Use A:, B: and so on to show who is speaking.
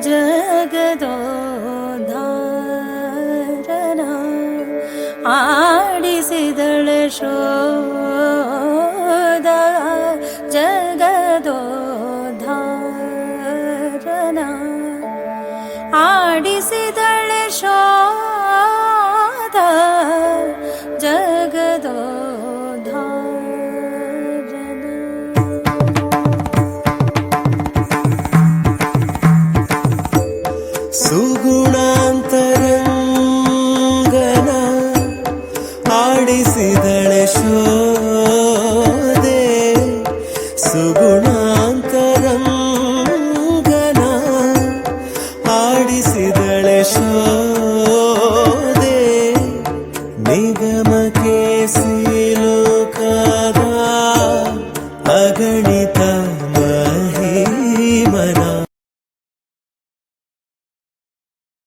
A: ಜಗದೋಧಾರನ ಆಡಿಸಿದಳ ಶೋಧ ಜಗದೋಧಾರನ ಆಡಿ
B: ಸುಗುಣಾಂತರಂಗನ ಆಡಿಸಿದಳೆ ಶೋದೆ. ಸುಗುಣಾಂತರಂಗನ ಆಡಿಸಿದಳೆ ಶೋದೆ. ನಿಗಮಕ್ಕೆ ಸಿಲುಕದ ಅಗಣಿ